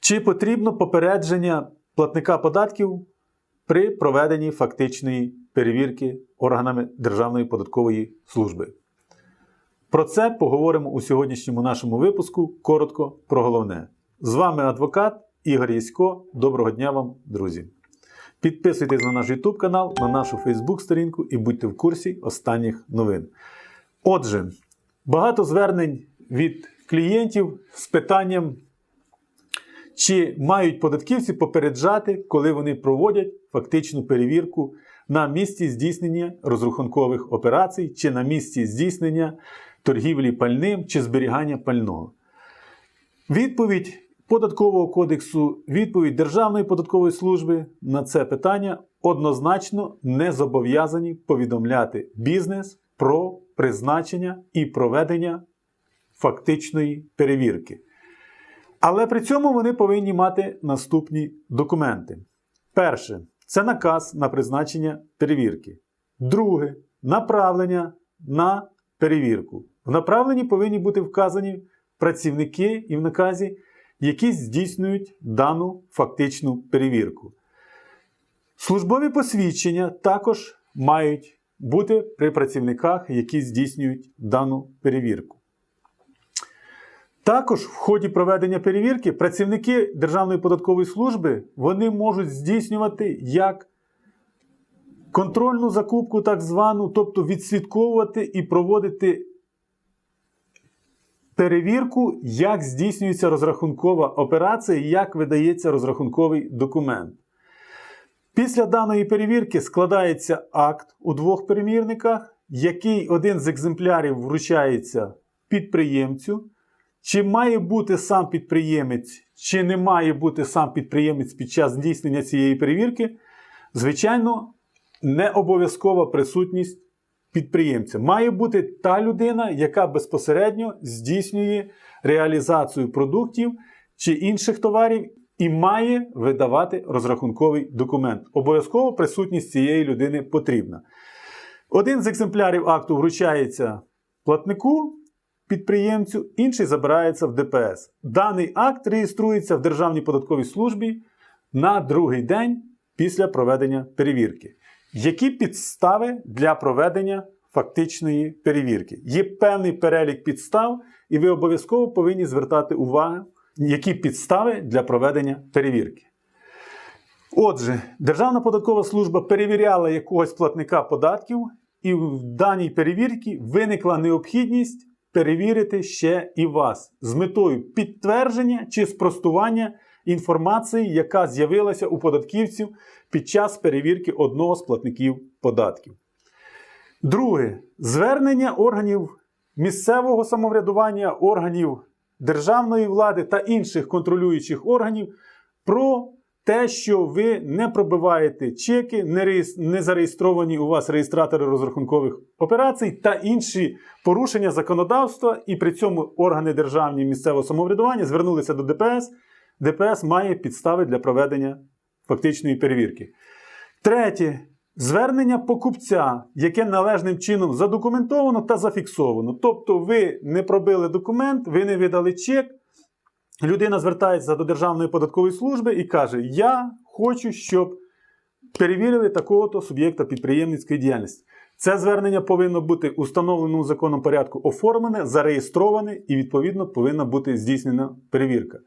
Чи потрібно попередження платника податків при проведенні фактичної перевірки органами Державної податкової служби? Про це поговоримо у сьогоднішньому нашому випуску коротко про головне. З вами адвокат Ігор Ясько. Доброго дня вам, друзі! Підписуйтесь на наш YouTube канал, на нашу Facebook сторінку і будьте в курсі останніх новин. Отже, багато звернень від клієнтів з питанням, чи мають податківці попереджати, коли вони проводять фактичну перевірку на місці здійснення розрахункових операцій, чи на місці здійснення торгівлі пальним чи зберігання пального. Відповідь Податкового кодексу, відповідь Державної податкової служби на це питання однозначно не зобов'язані повідомляти бізнес про призначення і проведення фактичної перевірки. Але при цьому вони повинні мати наступні документи. Перше це наказ на призначення перевірки. Друге направлення на перевірку. В направленні повинні бути вказані працівники і в наказі, які здійснюють дану фактичну перевірку. Службові посвідчення також мають бути при працівниках, які здійснюють дану перевірку. Також в ході проведення перевірки працівники Державної податкової служби вони можуть здійснювати як контрольну закупку, так звану, тобто відслідковувати і проводити перевірку, як здійснюється розрахункова операція, і як видається розрахунковий документ. Після даної перевірки складається акт у двох перемірниках, який один з екземплярів вручається підприємцю. Чи має бути сам підприємець, чи не має бути сам підприємець під час здійснення цієї перевірки, звичайно, не обов'язкова присутність підприємця. Має бути та людина, яка безпосередньо здійснює реалізацію продуктів чи інших товарів і має видавати розрахунковий документ. Обов'язково присутність цієї людини потрібна. Один з екземплярів акту вручається платнику. Підприємцю, інший забирається в ДПС. Даний акт реєструється в Державній податковій службі на другий день після проведення перевірки. Які підстави для проведення фактичної перевірки? Є певний перелік підстав, і ви обов'язково повинні звертати увагу, які підстави для проведення перевірки. Отже, Державна податкова служба перевіряла якогось платника податків, і в даній перевірці виникла необхідність перевірити ще і вас з метою підтвердження чи спростування інформації, яка з'явилася у податківців під час перевірки одного з платників податків. Друге, звернення органів місцевого самоврядування, органів державної влади та інших контролюючих органів про те, що ви не пробиваєте чеки, не, реєс... не зареєстровані у вас реєстратори розрахункових операцій та інші порушення законодавства, і при цьому органи державні місцевого самоврядування звернулися до ДПС. ДПС має підстави для проведення фактичної перевірки. Третє. Звернення покупця, яке належним чином задокументовано та зафіксовано. Тобто, ви не пробили документ, ви не видали чек. Людина звертається до Державної податкової служби і каже: Я хочу, щоб перевірили такого-то суб'єкта підприємницької діяльності. Це звернення повинно бути у законом порядку оформлене, зареєстроване і, відповідно, повинна бути здійснена перевірка.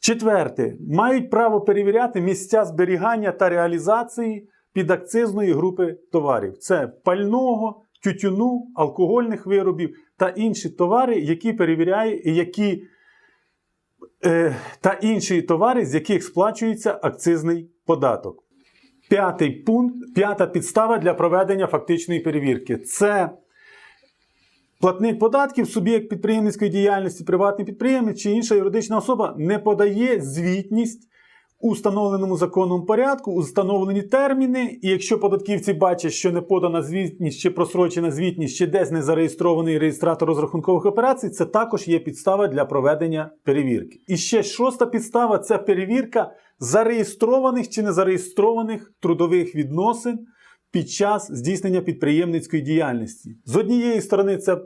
Четверте, мають право перевіряти місця зберігання та реалізації підакцизної групи товарів: це пального, тютюну, алкогольних виробів та інші товари, які перевіряє і які та інші товари, з яких сплачується акцизний податок. П'ятий пункт, п'ята підстава для проведення фактичної перевірки. Це платник податків, суб'єкт підприємницької діяльності, приватний підприємець чи інша юридична особа не подає звітність у встановленому законом порядку, у встановлені терміни. І якщо податківці бачать, що не подана звітність чи просрочена звітність, чи десь не зареєстрований реєстратор розрахункових операцій, це також є підстава для проведення перевірки. І ще шоста підстава це перевірка зареєстрованих чи незареєстрованих трудових відносин. Під час здійснення підприємницької діяльності. З однієї сторони, це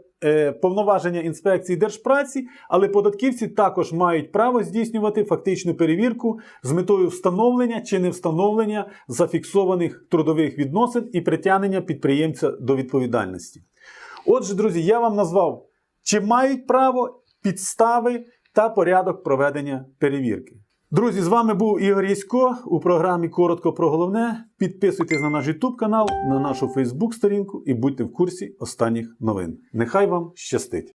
повноваження інспекції держпраці, але податківці також мають право здійснювати фактичну перевірку з метою встановлення чи не встановлення зафіксованих трудових відносин і притягнення підприємця до відповідальності. Отже, друзі, я вам назвав, чи мають право підстави та порядок проведення перевірки. Друзі, з вами був Ігор Ясько у програмі Коротко про головне. Підписуйтесь на наш YouTube канал, на нашу Facebook сторінку і будьте в курсі останніх новин. Нехай вам щастить!